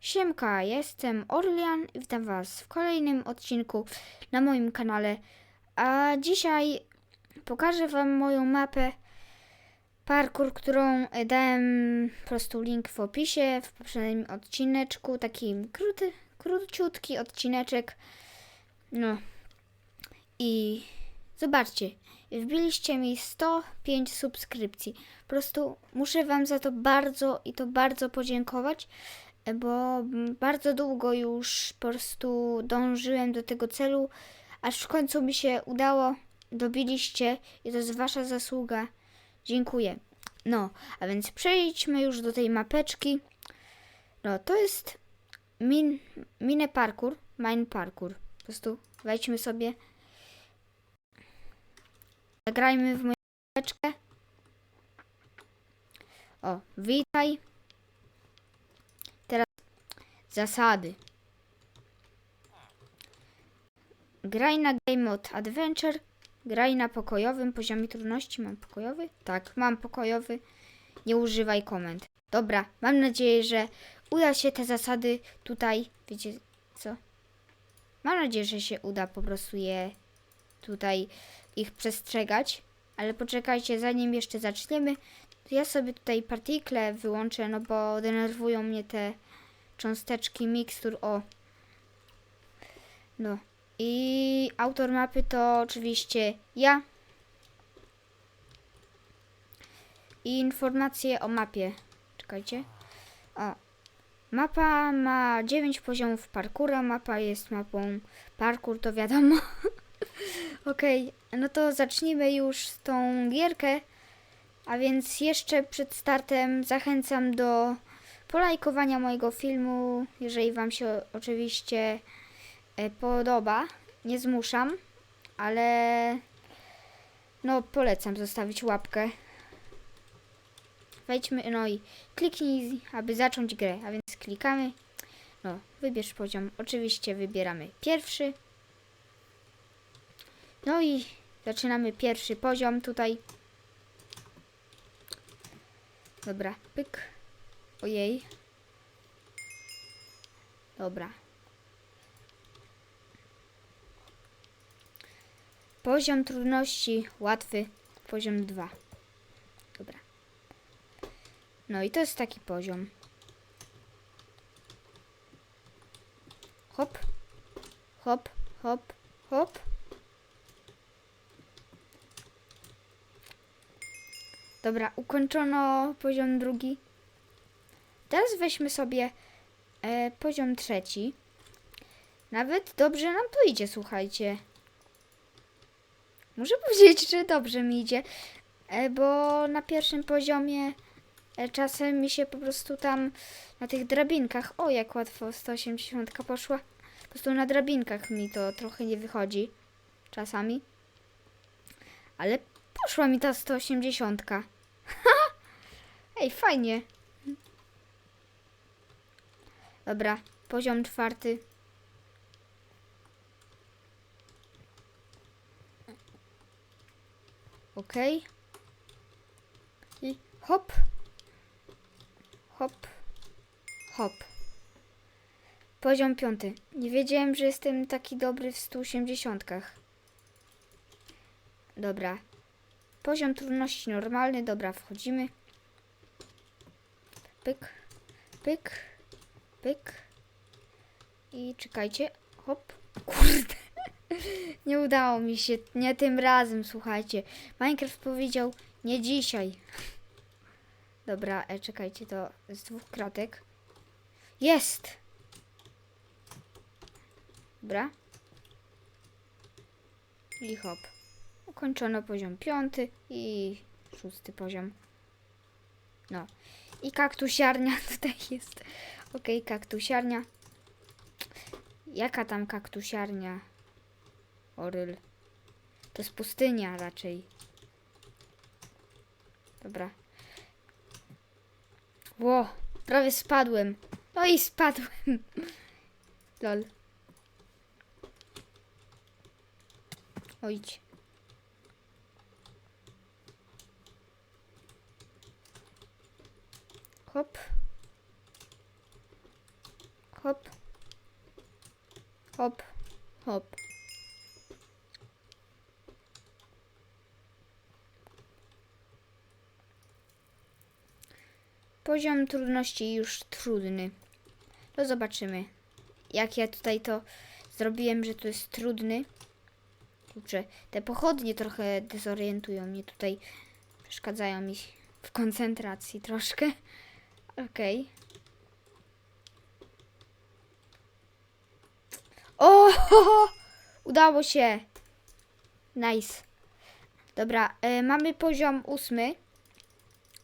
Siemka, jestem Orlian i witam Was w kolejnym odcinku na moim kanale. A dzisiaj pokażę Wam moją mapę parkour, którą e, dałem po prostu link w opisie w poprzednim odcineczku. Taki króty, króciutki odcineczek. No i zobaczcie, wbiliście mi 105 subskrypcji. Po prostu muszę Wam za to bardzo i to bardzo podziękować bo bardzo długo już po prostu dążyłem do tego celu, aż w końcu mi się udało. Dobiliście i to jest wasza zasługa. Dziękuję. No, a więc przejdźmy już do tej mapeczki. No, to jest min, mine parkour, mine parkour. Po prostu wejdźmy sobie. Zagrajmy w moją mapeczkę. O, witaj. Zasady. Graj na Game Mode Adventure. Graj na pokojowym poziomie trudności. Mam pokojowy? Tak, mam pokojowy. Nie używaj komend. Dobra, mam nadzieję, że uda się te zasady tutaj. Wiecie co? Mam nadzieję, że się uda po prostu je tutaj ich przestrzegać. Ale poczekajcie, zanim jeszcze zaczniemy, to ja sobie tutaj partikle wyłączę, no bo denerwują mnie te cząsteczki mikstur o. No. I autor mapy to oczywiście ja. I informacje o mapie. Czekajcie. O. Mapa ma 9 poziomów parkura. Mapa jest mapą parkour, to wiadomo. Okej, okay. no to zacznijmy już tą gierkę. A więc jeszcze przed startem zachęcam do polajkowania mojego filmu, jeżeli Wam się oczywiście e, podoba. Nie zmuszam, ale no polecam zostawić łapkę. Wejdźmy, no i kliknij, aby zacząć grę, a więc klikamy. No, wybierz poziom. Oczywiście wybieramy pierwszy. No i zaczynamy pierwszy poziom tutaj. Dobra, pyk. Ojej. Dobra. Poziom trudności łatwy, poziom 2. Dobra. No i to jest taki poziom. Hop. Hop, hop, hop. Dobra, ukończono poziom drugi. Teraz weźmy sobie e, poziom trzeci. Nawet dobrze nam tu idzie, słuchajcie. Muszę powiedzieć, że dobrze mi idzie, e, bo na pierwszym poziomie e, czasem mi się po prostu tam na tych drabinkach, o jak łatwo 180 poszła, po prostu na drabinkach mi to trochę nie wychodzi czasami. Ale poszła mi ta 180. Ej, fajnie. Dobra, poziom czwarty. Ok. I hop. Hop. Hop. Poziom piąty. Nie wiedziałem, że jestem taki dobry w 180. Dobra. Poziom trudności normalny. Dobra, wchodzimy. Pyk. Pyk. Pyk. I czekajcie. Hop. Kurde. Nie udało mi się. Nie tym razem, słuchajcie. Minecraft powiedział nie dzisiaj. Dobra, e, czekajcie, to z dwóch kratek. Jest! Dobra. I hop. Ukończono poziom piąty i szósty poziom. No. I kaktusiarnia tutaj jest. Okej, okay, kaktusiarnia. Jaka tam kaktusiarnia? Oryl. To jest pustynia raczej. Dobra. Ło, prawie spadłem. No i spadłem. Lol. Ojdź. Hop. Hop. Hop. Hop. Poziom trudności już trudny. To zobaczymy. Jak ja tutaj to zrobiłem, że to jest trudny. Kurczę, te pochodnie trochę dezorientują mnie tutaj. Przeszkadzają mi w koncentracji troszkę. Okej. O! Udało się! Nice. Dobra, e, mamy poziom ósmy.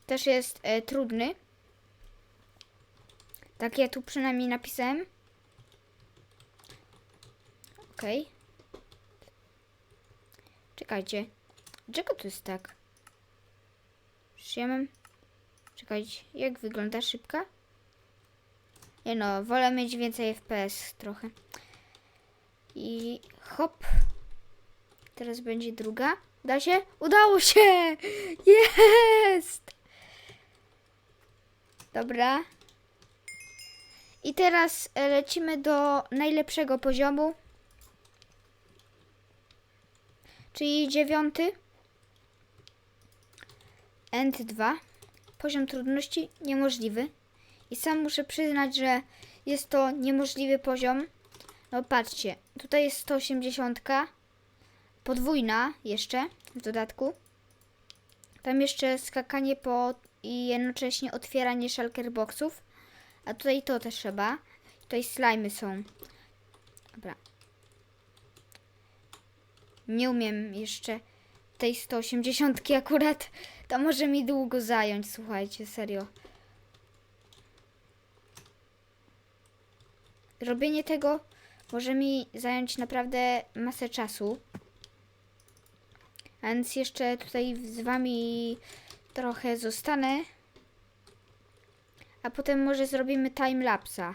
Też jest e, trudny. Tak ja tu przynajmniej napisałem. Okej. Czekajcie. Dlaczego to jest tak? Czy. Czekajcie, jak wygląda szybka? Nie no, wolę mieć więcej FPS trochę. I hop. Teraz będzie druga. Da się? Udało się! Jest! Dobra. I teraz e, lecimy do najlepszego poziomu. Czyli dziewiąty. End 2. Poziom trudności niemożliwy. I sam muszę przyznać, że jest to niemożliwy poziom. No patrzcie, tutaj jest 180. Podwójna jeszcze w dodatku. Tam jeszcze skakanie po i jednocześnie otwieranie shulker boxów. A tutaj to też trzeba. Tutaj slajmy są. Dobra. Nie umiem jeszcze tej 180 akurat. To może mi długo zająć, słuchajcie, serio. Robienie tego może mi zająć naprawdę masę czasu. A więc jeszcze tutaj z wami trochę zostanę. A potem może zrobimy timelapsa.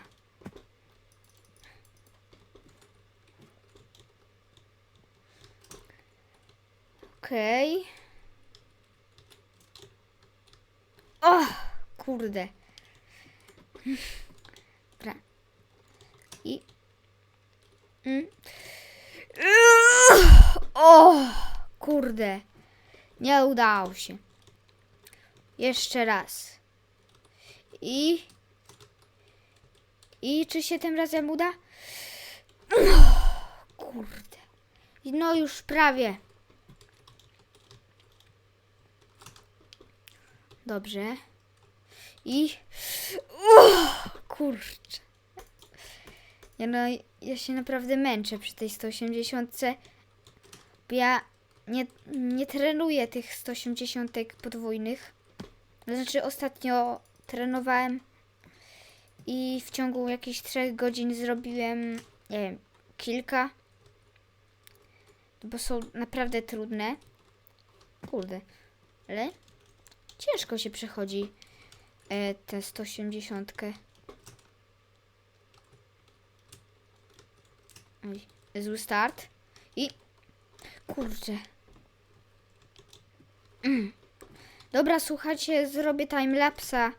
Okej. O, kurde. Dobra. I... Mm. O, kurde. Nie udało się. Jeszcze raz. I... I czy się tym razem uda? Kurde. No już prawie. Dobrze. I... Uff, kurczę. Ja no, ja się naprawdę męczę przy tej 180. Bo ja nie, nie trenuję tych 180 podwójnych. Znaczy ostatnio trenowałem i w ciągu jakichś 3 godzin zrobiłem, nie wiem, kilka. Bo są naprawdę trudne. Kurde. Ale ciężko się przechodzi e, tę 180. zły start. I kurczę. Mm. Dobra, słuchajcie, zrobię timelapsa.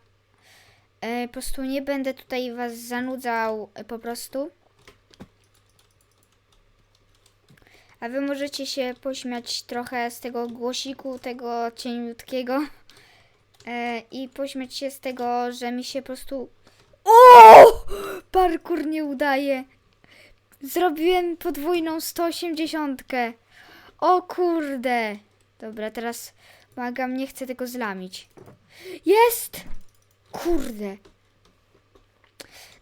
E, po prostu nie będę tutaj was zanudzał e, po prostu. A wy możecie się pośmiać trochę z tego głosiku, tego cieniutkiego. E, I pośmiać się z tego, że mi się po prostu... O! Parkour nie udaje. Zrobiłem podwójną 180. O kurde. Dobra, teraz błagam, nie chcę tego zlamić. Jest! Kurde.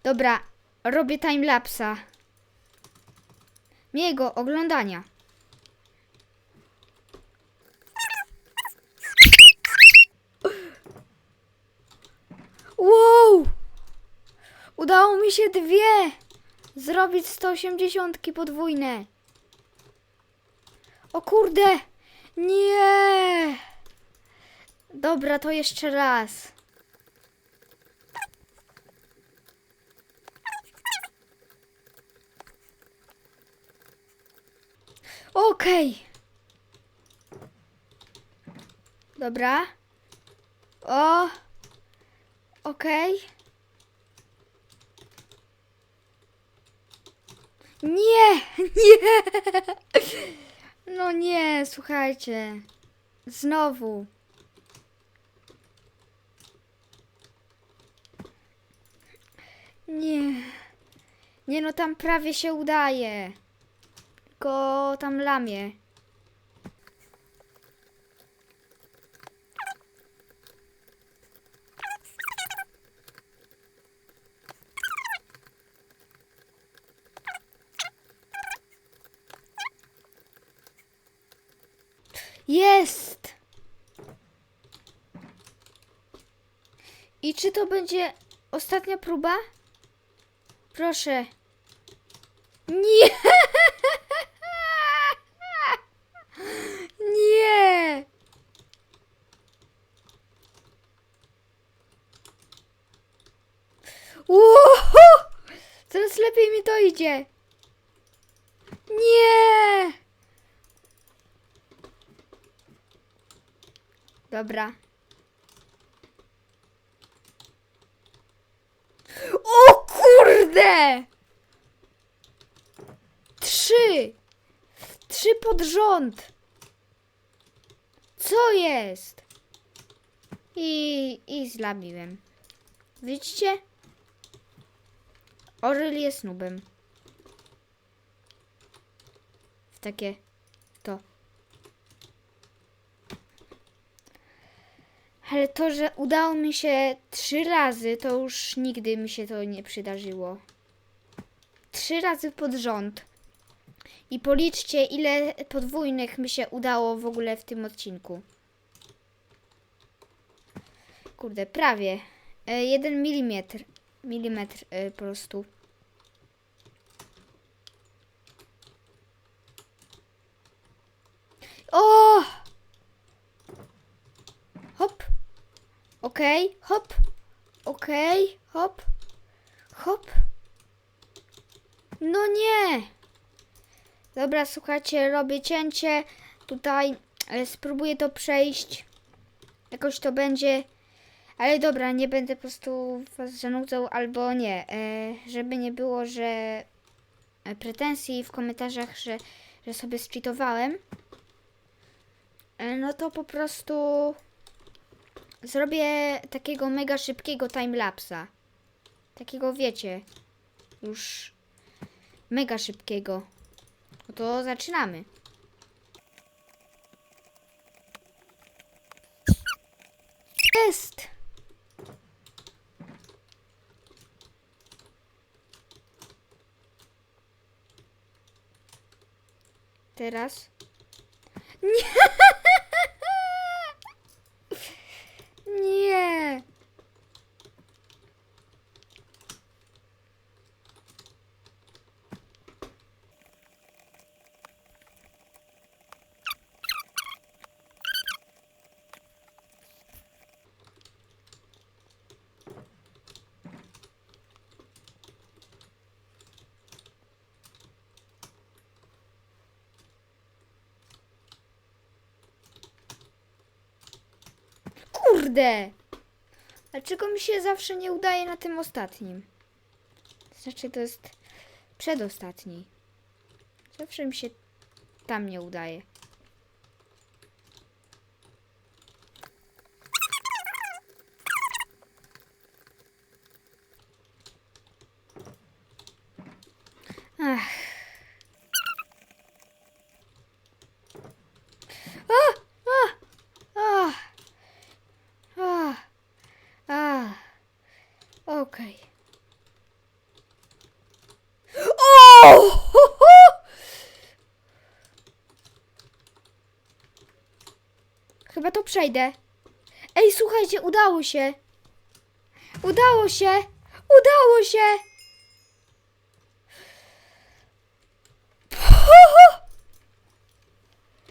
Dobra, robię timelapsa. Miłego oglądania. Wow! Udało mi się dwie zrobić 180 podwójne. O kurde! Nie! Dobra, to jeszcze raz. Okej. Dobra. O. Okej. Nie, nie. No nie, słuchajcie. Znowu. Nie. Nie no, tam prawie się udaje. Tylko tam lamie. Jest! I czy to będzie ostatnia próba? Proszę. Nie! Nie! Uhu! Coraz lepiej mi to idzie. Nie! Dobra. O kurde! Trzy! Trzy pod rząd! Co jest? I, i zlabiłem. Widzicie? Orel jest nubem. W takie Ale to, że udało mi się trzy razy, to już nigdy mi się to nie przydarzyło. Trzy razy pod rząd. I policzcie, ile podwójnych mi się udało w ogóle w tym odcinku. Kurde, prawie. E, jeden milimetr. Milimetr e, po prostu. O! Hop. Okej, hop. Okej, hop. Hop. No nie. Dobra, słuchajcie, robię cięcie. Tutaj e, spróbuję to przejść. Jakoś to będzie. Ale dobra, nie będę po prostu was zanudzał albo nie. E, żeby nie było, że e, pretensji w komentarzach, że, że sobie zcheatowałem. No to po prostu zrobię takiego mega szybkiego timelapsa. Takiego wiecie, już mega szybkiego. No to zaczynamy. Jest! Teraz. Nie! Nie! Kurde! Dlaczego mi się zawsze nie udaje na tym ostatnim? Znaczy to jest przedostatni. Zawsze mi się tam nie udaje. Ach. A! A! A! A! A! Okej. O! Ho, ho! Chyba to przejdę. Ej, słuchajcie, udało się. Udało się. Udało się.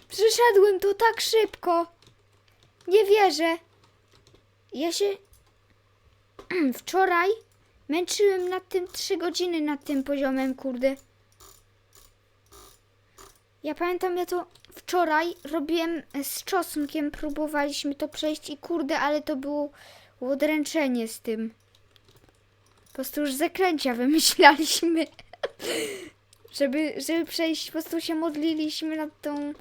Przyszedłem tu tak szybko. Nie wierzę. Ja się wczoraj męczyłem nad tym 3 godziny nad tym poziomem, kurde. Ja pamiętam, ja to wczoraj robiłem z czosnkiem, próbowaliśmy to przejść i kurde, ale to było odręczenie z tym. Po prostu już zakręcia wymyślaliśmy. żeby, żeby przejść, po prostu się modliliśmy nad tą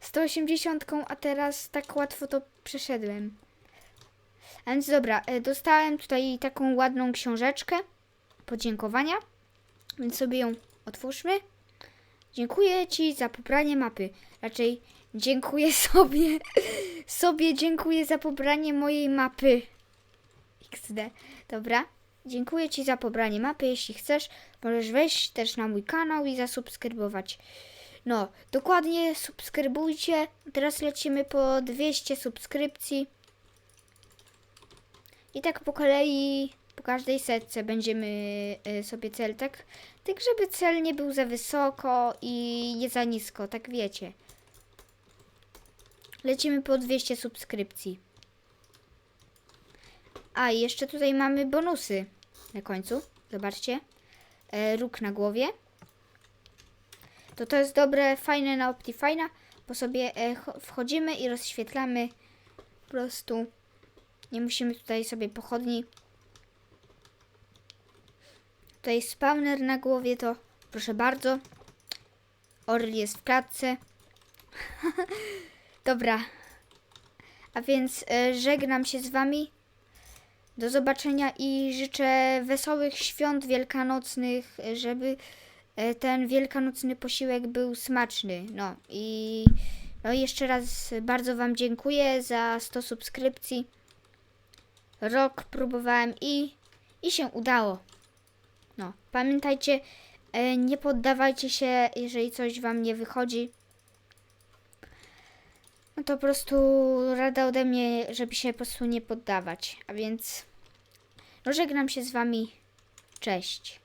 180, a teraz tak łatwo to przeszedłem. A więc dobra, e, dostałem tutaj taką ładną książeczkę podziękowania, więc sobie ją otwórzmy. Dziękuję Ci za pobranie mapy. Raczej dziękuję sobie. sobie dziękuję za pobranie mojej mapy. XD. Dobra. Dziękuję Ci za pobranie mapy. Jeśli chcesz, możesz wejść też na mój kanał i zasubskrybować. No, dokładnie subskrybujcie. Teraz lecimy po 200 subskrypcji. I tak po kolei, po każdej setce będziemy y, sobie cel, tak, tak żeby cel nie był za wysoko i nie za nisko, tak wiecie. Lecimy po 200 subskrypcji. A, i jeszcze tutaj mamy bonusy na końcu. Zobaczcie. E, róg na głowie. To to jest dobre, fajne na Optifine, bo sobie e, cho- wchodzimy i rozświetlamy po prostu. Nie musimy tutaj sobie pochodni. Tutaj spawner na głowie to proszę bardzo. Orl jest w klatce. Dobra. A więc e, żegnam się z wami. Do zobaczenia i życzę wesołych świąt wielkanocnych, żeby e, ten wielkanocny posiłek był smaczny. No i no jeszcze raz bardzo Wam dziękuję za 100 subskrypcji. Rok próbowałem i, i się udało. Pamiętajcie, e, nie poddawajcie się, jeżeli coś Wam nie wychodzi. No to po prostu rada ode mnie, żeby się po prostu nie poddawać. A więc no żegnam się z Wami. Cześć.